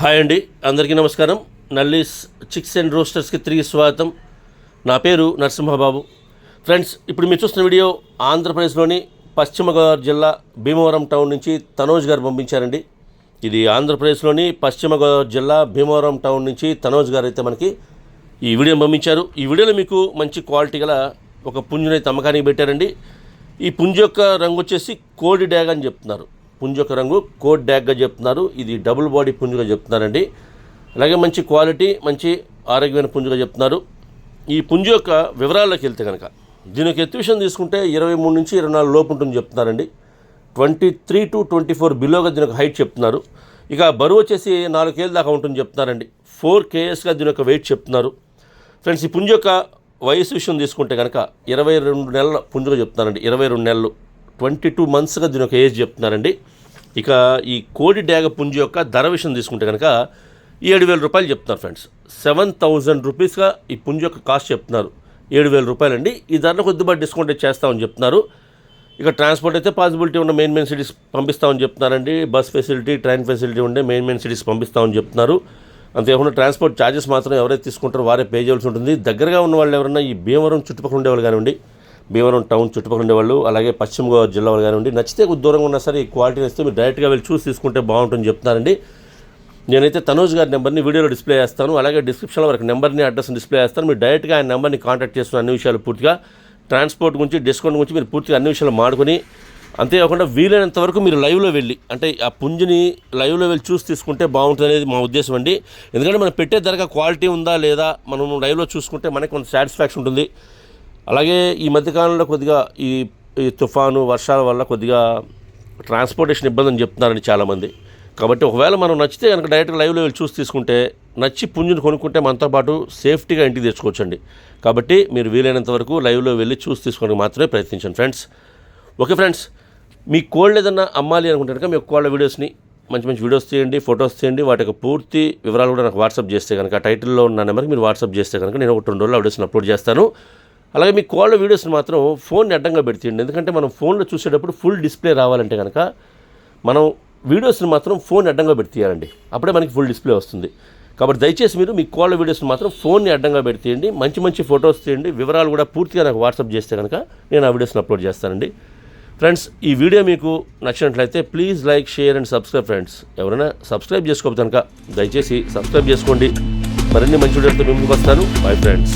Hi అండి అందరికీ నమస్కారం. నల్లీస్ చిక్స్ అండ్ రోస్టర్స్కి తిరిగి స్వాగతం. నా పేరు నరసింహబాబు. ఫ్రెండ్స్ ఇప్పుడు మీరు చూస్తున్న వీడియో ఆంధ్రప్రదేశ్లోని పశ్చిమ గోదావరి జిల్లా భీమవరం టౌన్ నుంచి తనోజ్ గారు పంపించారండి. ఇది ఆంధ్రప్రదేశ్లోని పశ్చిమ గోదావరి జిల్లా భీమవరం టౌన్ నుంచి తనోజ్ గారు అయితే మనకి ఈ వీడియోని పంపించారు. ఈ వీడియోలో మీకు మంచి క్వాలిటీ గల ఒక పుంజునైతే అమ్మకానికి పెట్టారండి. ఈ పుంజు యొక్క రంగు వచ్చేసి కోడి డ్యాగ్ అని చెప్తున్నారు. పుంజు రంగు కోడ్ డ్యాగ్గా చెప్తున్నారు. ఇది డబుల్ బాడీ పుంజుగా చెప్తున్నారండి. అలాగే మంచి క్వాలిటీ మంచి ఆరోగ్యమైన పుంజుగా చెప్తున్నారు. ఈ పుంజు యొక్క వివరాల్లోకి వెళ్తే కనుక దీని యొక్క ఎత్తువిషన్ తీసుకుంటే ఇరవై మూడు నుంచి ఇరవై నాలుగు లోపు ఉంటుంది చెప్తున్నారండి. Twenty three to twenty four బిలోగా దీని యొక్క హైట్ చెప్తున్నారు. ఇక బరువు వచ్చేసి నాలుగు కేజీల దాకా ఉంటుంది చెప్తున్నారండి. ఫోర్ కేఎస్గా దీని యొక్క వెయిట్ చెప్తున్నారు. ఫ్రెండ్స్ ఈ పుంజు యొక్క వయసు విషయం తీసుకుంటే కనుక ఇరవై రెండు నెలల పుంజుగా చెప్తున్నారండి. ఇరవై రెండు నెలలు. ట్వంటీ టూ మంత్స్గా దీని యొక్క ఏజ్ చెప్తున్నారండి. ఇక ఈ కోడి డ్యాగ పుంజు యొక్క ధర విషయం తీసుకుంటే కనుక ఏడు వేల రూపాయలు చెప్తున్నారు ఫ్రెండ్స్. సెవెన్ థౌజండ్ రూపీస్గా ఈ పుంజు యొక్క కాస్ట్ చెప్తున్నారు. ఏడు వేల రూపాయలండి. ఈ ధరలో కొద్దిపాటి డిస్కౌంట్ చేస్తామని చెప్తున్నారు. ఇక ట్రాన్స్పోర్ట్ అయితే పాసిబిలిటీ ఉన్న మెయిన్ మెయిన్ సిటీస్ పంపిస్తామని చెప్తున్నారండి. బస్ ఫెసిలిటీ ట్రైన్ ఫెసిలిటీ ఉండే మెయిన్ మెయిన్ సిటీస్ పంపిస్తామని చెప్తున్నారు. అంతేకాకుండా ట్రాన్స్పోర్ట్ ఛార్జెస్ మాత్రం ఎవరైతే తీసుకుంటారో వారే పే చేయాల్సి ఉంటుంది. దగ్గరగా ఉన్న వాళ్ళు ఎవరైనా ఈ భీమవరం చుట్టుపక్కల ఉండేవాళ్ళు కానివ్వండి భీమవరం టౌన్ చుట్టుపక్కల ఉండేవాళ్ళు అలాగే పశ్చిమ గోదావరి జిల్లా వాళ్ళు కానివ్వండి నచ్చితే కొద్ది దూరంగా ఉన్నా సరే ఈ క్వాలిటీ నచ్చితే మీరు డైరెక్ట్గా వెళ్ళి చూసి తీసుకుంటే బాగుంటుందని చెప్తున్నారండి. నేనైతే తనోజ్ గారి నెంబర్ని వీడియోలో డిస్ప్లే చేస్తాను అలాగే డిస్క్రిప్షన్లో వరకు నెంబర్ని అడ్రస్ని డిస్ప్లే చేస్తాను. మీరు డైరెక్ట్గా ఆయన నెంబర్ని కాంటాక్ట్ చేస్తున్న అన్ని విషయాలు పూర్తిగా ట్రాన్స్పోర్ట్ గురించి డిస్కౌంట్ గురించి మీరు పూర్తిగా అన్ని విషయాలు మాడుకొని అంతేకాకుండా వీలైనంత వరకు మీరు లైవ్లో వెళ్ళి అంటే ఆ పుంజుని లైవ్లో వెళ్ళి చూసి తీసుకుంటే బాగుంటుంది అనేది మా ఉద్దేశం అండి. ఎందుకంటే మనం పెట్టే ధరగా క్వాలిటీ ఉందా లేదా మనం లైవ్లో చూసుకుంటే మనకి కొంత సాటిస్ఫాక్షన్ ఉంటుంది. అలాగే ఈ మధ్యకాలంలో కొద్దిగా ఈ ఈ తుఫాను వర్షాల వల్ల కొద్దిగా ట్రాన్స్పోర్టేషన్ ఇబ్బంది అని చెప్తున్నారండి చాలామంది. కాబట్టి ఒకవేళ మనం నచ్చితే కనుక డైరెక్ట్గా లైవ్లో వెళ్ళి చూసి తీసుకుంటే నచ్చి పుంజుని కొనుక్కుంటే మనతో పాటు సేఫ్టీగా ఇంటికి తెచ్చుకోవచ్చండి. కాబట్టి మీరు వీలైనంత వరకు లైవ్లో వెళ్ళి చూసి తీసుకోవడానికి మాత్రమే ప్రయత్నించండి ఫ్రెండ్స్. ఓకే ఫ్రెండ్స్ మీ కోళ్ళు ఏదన్నా అమ్మాలి అనుకుంటే కనుక మీ కోళ్ళ వీడియోస్ని మంచి మంచి వీడియోస్ తీయండి ఫొటోస్ తీయండి. వాటి యొక్క పూర్తి వివరాలు కూడా నాకు వాట్సాప్ చేస్తే కనుక టైటిల్లో ఉన్న నెంబర్కి మీరు వాట్సాప్ చేస్తే కనుక నేను ఒక రెండు రోజులు వీడియోస్ని అప్లోడ్ చేస్తాను. అలాగే మీ కోళ్ళ వీడియోస్ని మాత్రం ఫోన్ అడ్డంగా పెడుతుంది ఎందుకంటే మనం ఫోన్లో చూసేటప్పుడు ఫుల్ డిస్ప్లే రావాలంటే కనుక మనం వీడియోస్ని మాత్రం ఫోన్ అడ్డంగా పెడితేయాలండి. అప్పుడే మనకి ఫుల్ డిస్ప్లే వస్తుంది. కాబట్టి దయచేసి మీరు మీ కోళ్ళ వీడియోస్ని మాత్రం ఫోన్ని అడ్డంగా పెడితేయండి. మంచి మంచి ఫొటోస్ తీయండి. వివరాలు కూడా పూర్తిగా నాకు వాట్సాప్ చేస్తే కనుక నేను ఆ వీడియోస్ని అప్లోడ్ చేస్తానండి. ఫ్రెండ్స్ ఈ వీడియో మీకు నచ్చినట్లయితే please like share and subscribe friends ఎవరైనా సబ్స్క్రైబ్ చేసుకోకపోతే కనుక దయచేసి సబ్స్క్రైబ్ చేసుకోండి. మరిన్ని మంచి వీడియోలతో మేము ముందుకు వస్తాను. Bye friends